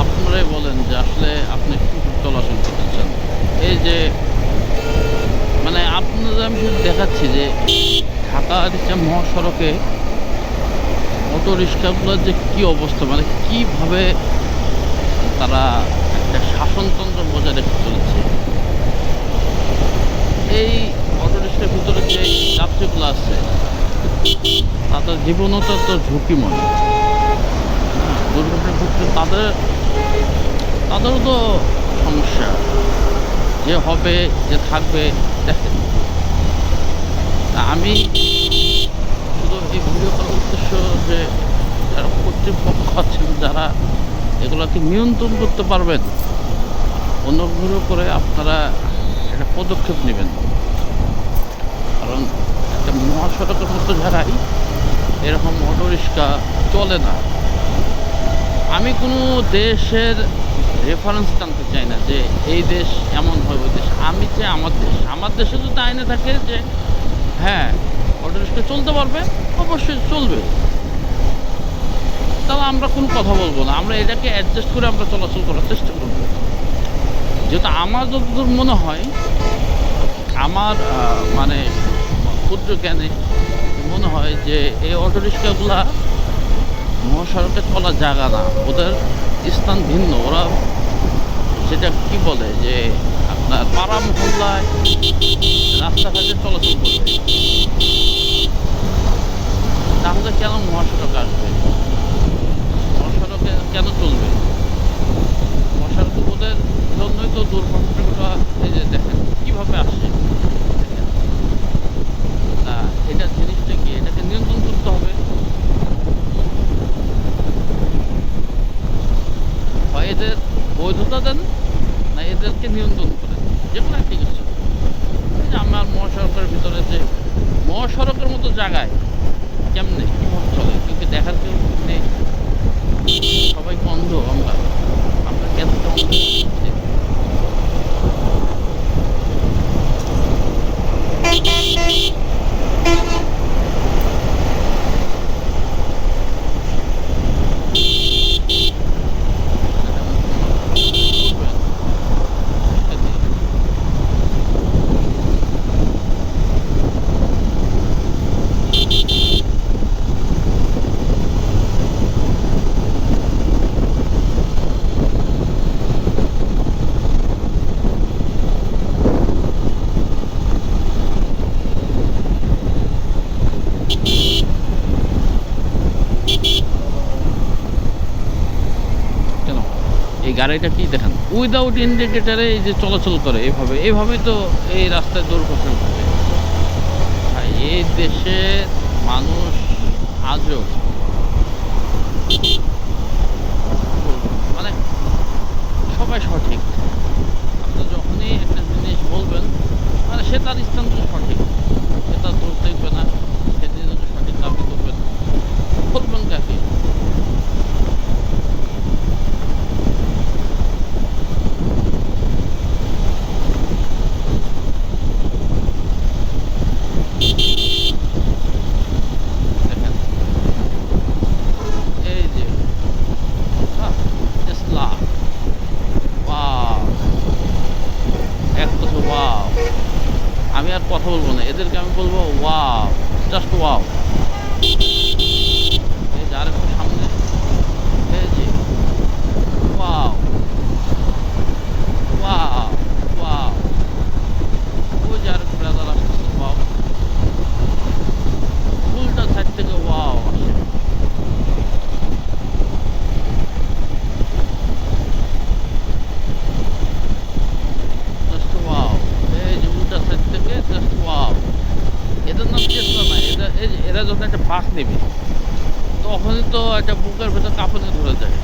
আপনারাই বলেন আসলে আপনি কি চলাচল করতে চান? এই যে মানে আপনাদের আমি দেখাচ্ছি যে ঢাকার যে মহাসড়কে অটো রিক্সাগুলোর যে কী অবস্থা মানে কীভাবে তারা একটা শাসনতন্ত্র বজায় রেখে চলেছে। এই অটো রিক্সার ভিতরে যে যাত্রীগুলো আছে তাদের জীবনও তো ঝুঁকিময়। হ্যাঁ, দুর্ঘটনার ক্ষেত্রে তাদের তাদেরও তো সমস্যা। যে হবে যে থাকবে দেখেন। আমি শুধু এই ভিডিও করার উদ্দেশ্য যে যারা কর্তৃপক্ষ আছেন যারা এগুলোকে নিয়ন্ত্রণ করতে পারবেন। অনুগ্রহ করে আপনারা একটা পদক্ষেপ নেবেন। কারণ একটা মহাসড়কের মতো ঝাড়াই এরকম অটো রিক্সা চলে না। আমি কোনো দেশের রেফারেন্স টানতে চাই না যে এই দেশ এমন হয় ওই দেশ আমি চাই আমার দেশ। আমার দেশে যদি আইনে থাকে যে হ্যাঁ অটো রিক্সা চলতে পারবে, অবশ্যই চলবে। তাহলে আমরা কোনো কথা বলব না। আমরা এটাকে অ্যাডজাস্ট করে আমরা চলাচল করার চেষ্টা করব। যেহেতু আমার যতদূর মনে হয়, আমার মানে ক্ষুদ্র জ্ঞানে মনে হয় যে এই অটো রিক্সাগুলা মহাসড়কে চলার জায়গা না। ওদের স্থান ভিন্ন। ওরা সেটা কি বলে? যে আপনার পাড়া মহল্লায় রাস্তাঘাটে চলাচল করবে। তাহলে কেন মহাসড়ক আসবে মহাসড়কে কেন চলবে মহাসড়ক ওদের জন্যই তো দুর্ঘটনাটা এই যে দেখেন কীভাবে আসছে দেখেন তা এটা জিনিসটা কি এটাকে নিয়ন্ত্রণ করতে হবে হয় এদের বৈধতা দেন না এদেরকে নিয়ন্ত্রণ করেন? যে কোনো একটি কিছু। এই যে আমার মহাসড়কের ভিতরে যে মহাসড়কের মতো জায়গায় কেমনে কীভাবে চলে কিন্তু দেখার কেউ নেই? সবাই অন্ধ আমরা। আমরা কেন অন্ধ? গাড়িটা কি দেখেন? উইদাউট ইন্ডিকেটারে এই যে চলাচল করে, এভাবে এইভাবেই তো এই রাস্তায় দুর্ঘটনা ঘটে ভাই, এই দেশে মানুষ আজও মানে সবাই সঠিক। আপনি যখনই একটা জিনিস বলবেন মানে সে তার স্থান তো সঠিক সে তার দোষ দেখবে না সে নিজেকে সঠিক দাবি করবে না বলবেন কাকে দেখেন এই যে আহ, টেসলা ওয়াও এক কথা ওয়াও আমি আর কথা বলব না। এদেরকে আমি বলব ওয়াও জাস্ট ওয়াও এই যে আরেকটু সামনে এই যে ওয়াও ওয়াও ওয়াও ওই যে আরেকটু ব্রাদার আসতেছে ওয়াও উল্টা সাইড থেকে ওয়াও আসে জাস্ট ওয়াও এই যে উল্টা সাইড থেকে জাস্ট ওয়াও এদের নাম চেষ্টা না এরা এই যে এরা যখন একটা বাস নেবে তখনই তো একটা বুকের ভেতর কাঁপুনি ধরে যায়।